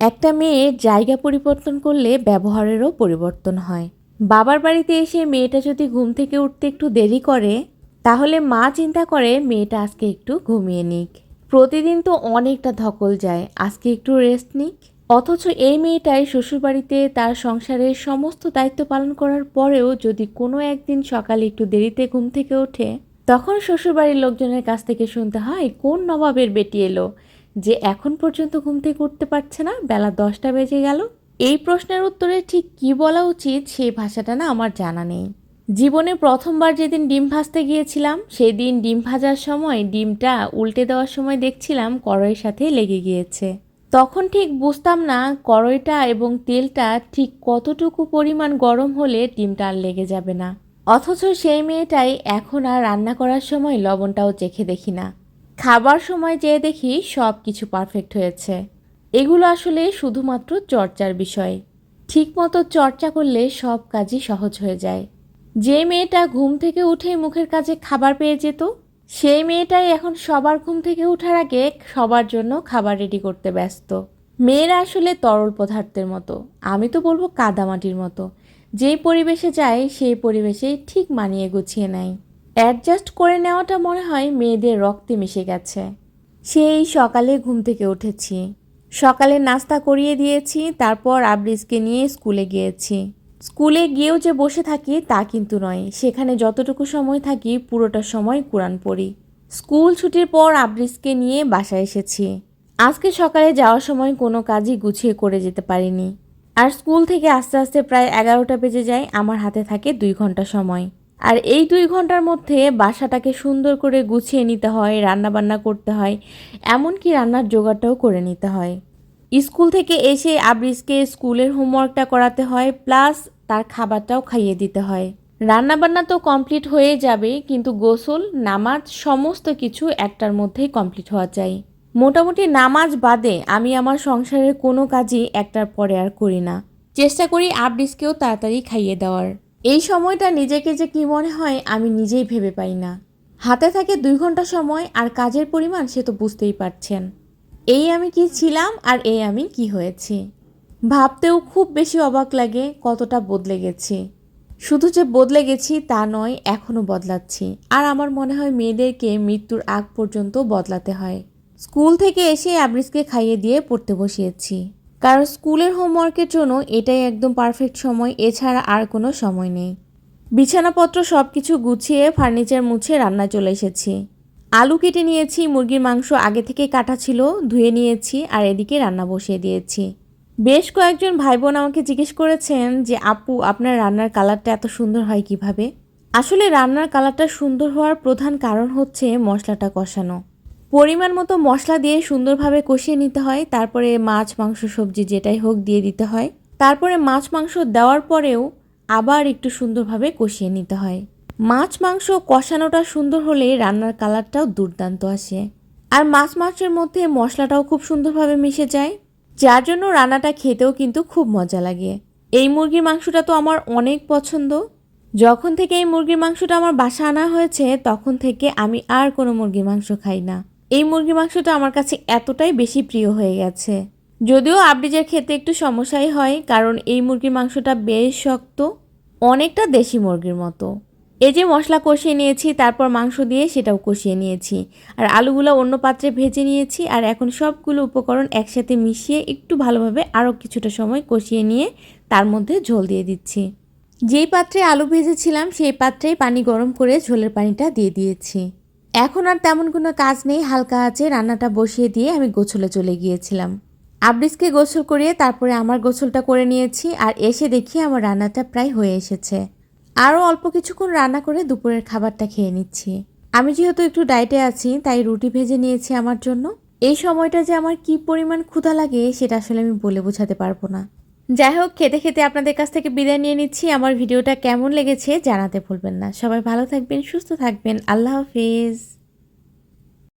একটা মেয়ে জায়গা পরিবর্তন করলে ব্যবহারেরও পরিবর্তন হয়। বাবার বাড়িতে এসে মেয়েটা যদি ঘুম থেকে উঠতে একটু দেরি করে, তাহলে মা চিন্তা করে মেয়েটা আজকে একটু ঘুমিয়ে নিক। প্রতিদিন তো অনেকটা ধকল যায়, আজকে একটু রেস্ট নিক। অথচ এই মেয়েটাই শ্বশুরবাড়িতে তার সংসারের সমস্ত দায়িত্ব পালন করার পরেও যদি কোনো একদিন সকালে একটু দেরিতে ঘুম থেকে ওঠে, তখন শ্বশুরবাড়ির লোকজনের কাছ থেকে শুনতে হয়, কোন নবাবের বেটি এলো? যে এখন পর্যন্ত ঘুম থেকে উঠতে পারছে না, বেলা দশটা বেজে গেল। এই প্রশ্নের উত্তরে ঠিক কী বলা উচিত সেই ভাষাটা না আমার জানা নেই। জীবনে প্রথমবার যেদিন ডিম ভাজতে গিয়েছিলাম সেই দিন ডিম ভাজার সময় ডিমটা উল্টে দেওয়ার সময় দেখছিলাম কড়াইয়ের সাথে লেগে গিয়েছে। তখন ঠিক বুঝতাম না কড়াইটা এবং তেলটা ঠিক কতটুকু পরিমাণ গরম হলে ডিমটা আর লেগে যাবে না। অথচ সেই মেয়েটাই এখন আর রান্না করার সময় লবণটাও চেখে দেখি না। খাবার সময় যেয়ে দেখি সব কিছু পারফেক্ট হয়েছে। এগুলো আসলে শুধুমাত্র চর্চার বিষয়। ঠিকমতো চর্চা করলে সব কাজই সহজ হয়ে যায়। যে মেয়েটা ঘুম থেকে উঠে মুখের কাছে খাবার পেয়ে যেত, সেই মেয়েটাই এখন সবার ঘুম থেকে ওঠার আগে সবার জন্য খাবার রেডি করতে ব্যস্ত। মেয়েরা আসলে তরল পদার্থের মতো। আমি তো বলব কাদামাটির মতো। যেই পরিবেশে যায়, সেই পরিবেশে ঠিক মানিয়ে গুছিয়ে নেয়। অ্যাডজাস্ট করে নেওয়াটা মনে হয় মেয়েদের রক্তে মিশে গেছে। সেই সকালে ঘুম থেকে উঠেছি। সকালে নাস্তা করিয়ে দিয়েছি, তারপর আবরিজকে নিয়ে স্কুলে গিয়েছি। স্কুলে গিয়েও যে বসে থাকি তা কিন্তু নয়। সেখানে যতটুকু সময় থাকি পুরোটা সময় কোরআন পড়ি। স্কুল ছুটির পর আবরিজকে নিয়ে বাসায় এসেছি। আজকে সকালে যাওয়ার সময় কোনো কাজই গুছিয়ে করে যেতে পারিনি। আর স্কুল থেকে আস্তে আস্তে প্রায় এগারোটা বেজে যায়, আমার হাতে থাকে দুই ঘণ্টা সময়। আর এই দুই ঘণ্টার মধ্যে বাসাটাকে সুন্দর করে গুছিয়ে নিতে হয়, রান্নাবান্না করতে হয়, এমনকি রান্নার জোগাড়টাও করে নিতে হয়। স্কুল থেকে এসে আবরিজকে স্কুলের হোমওয়ার্কটা করাতে হয়, প্লাস তার খাবারটাও খাইয়ে দিতে হয়। রান্নাবান্না তো কমপ্লিট হয়ে যাবে, কিন্তু গোসল, নামাজ সমস্ত কিছু একটার মধ্যেই কমপ্লিট হওয়া চাই। মোটামুটি নামাজ বাদে আমি আমার সংসারের কোনো কাজই একটার পরে আর করি না। চেষ্টা করি আবরিজকেও তাড়াতাড়ি খাইয়ে দেওয়ার। এই সময়টা নিজেকে যে কী মনে হয়, আমি নিজেই ভেবে পাই না। হাতে থাকে দুই ঘণ্টা সময় আর কাজের পরিমাণ সে তো বুঝতেই পারছেন। এই আমি কি ছিলাম আর এই আমি কি হয়েছি? ভাবতেও খুব বেশি অবাক লাগে কতটা বদলে গেছি। শুধু যে বদলে গেছি তা নয়, এখনও বদলাচ্ছি। আর আমার মনে হয় মেয়েদেরকে মৃত্যুর আগ পর্যন্ত বদলাতে হয়। স্কুল থেকে এসে আবরিজকে খাইয়ে দিয়ে পড়তে বসিয়েছি। কারণ স্কুলের হোমওয়ার্কের জন্য এটাই একদম পারফেক্ট সময়, এছাড়া আর কোনো সময় নেই। বিছানাপত্র সব কিছু গুছিয়ে ফার্নিচার মুছে রান্না চলে এসেছি। আলু কেটে নিয়েছি, মুরগির মাংস আগে থেকে কাটা ছিল, ধুয়ে নিয়েছি আর এদিকে রান্না বসিয়ে দিয়েছি। বেশ কয়েকজন ভাই বোন আমাকে জিজ্ঞেস করেছেন যে, আপু, আপনার রান্নার কালারটা এত সুন্দর হয় কীভাবে? আসলে রান্নার কালারটা সুন্দর হওয়ার প্রধান কারণ হচ্ছে মশলাটা কষানো। পরিমাণ মতো মশলা দিয়ে সুন্দরভাবে কষিয়ে নিতে হয়, তারপরে মাছ, মাংস, সবজি যেটাই হোক দিয়ে দিতে হয়। তারপরে মাছ, মাংস দেওয়ার পরেও আবার একটু সুন্দরভাবে কষিয়ে নিতে হয়। মাছ, মাংস কষানোটা সুন্দর হলে রান্নার কালারটাও দুর্দান্ত আসে। আর মাছ মাংসের মধ্যে মশলাটাও খুব সুন্দরভাবে মিশে যায়। যার জন্য রান্নাটা খেতেও কিন্তু খুব মজা লাগে। এই মুরগির মাংসটা তো আমার অনেক পছন্দ। যখন থেকে এই মুরগির মাংসটা আমার বাসা আনা হয়েছে, তখন থেকে আমি আর কোনো মুরগির মাংস খাই না। এই মুরগির মাংসটা আমার কাছে এতটাই বেশি প্রিয় হয়ে গেছে। যদিও আবরিজের খেতে একটু সমস্যাই হয়, কারণ এই মুরগির মাংসটা বেশ শক্ত, অনেকটা দেশি মুরগির মতো। এই যে মশলা কষিয়ে নিয়েছি, তারপর মাংস দিয়ে সেটাও কষিয়ে নিয়েছি। আর আলুগুলো অন্য পাত্রে ভেজে নিয়েছি, আর এখন সবগুলো উপকরণ একসাথে মিশিয়ে একটু ভালোভাবে আরও কিছুটা সময় কষিয়ে নিয়ে তার মধ্যে ঝোল দিয়ে দিচ্ছি। যেই পাত্রে আলু ভেজেছিলাম, সেই পাত্রেই পানি গরম করে ঝোলের পানিটা দিয়ে দিয়েছি। এখন আর তেমন কোনো কাজ নেই, হালকা আছে, রান্নাটা বসিয়ে দিয়ে আমি গোছলে চলে গিয়েছিলাম। আবরিসকে গোসল করিয়ে তারপরে আমার গোসলটা করে নিয়েছি আর এসে দেখি আমার রান্নাটা প্রায় হয়ে এসেছে। আরও অল্প কিছুক্ষণ রান্না করে দুপুরের খাবারটা খেয়ে নিচ্ছি। আমি যেহেতু একটু ডায়েটে আছি, তাই রুটি ভেজে নিয়েছি আমার জন্য। এই সময়টা যে আমার কি পরিমাণ ক্ষুধা লাগে, সেটা আসলে আমি বলে বোঝাতে পারব না। যাই হোক, খেতে খেতে আপনাদের কাছ থেকে বিদায় নিয়ে নিচ্ছি। আমার ভিডিওটা কেমন লেগেছে জানাতে ভুলবেন না। সবাই ভালো থাকবেন, সুস্থ থাকবেন। আল্লাহ হাফিজ।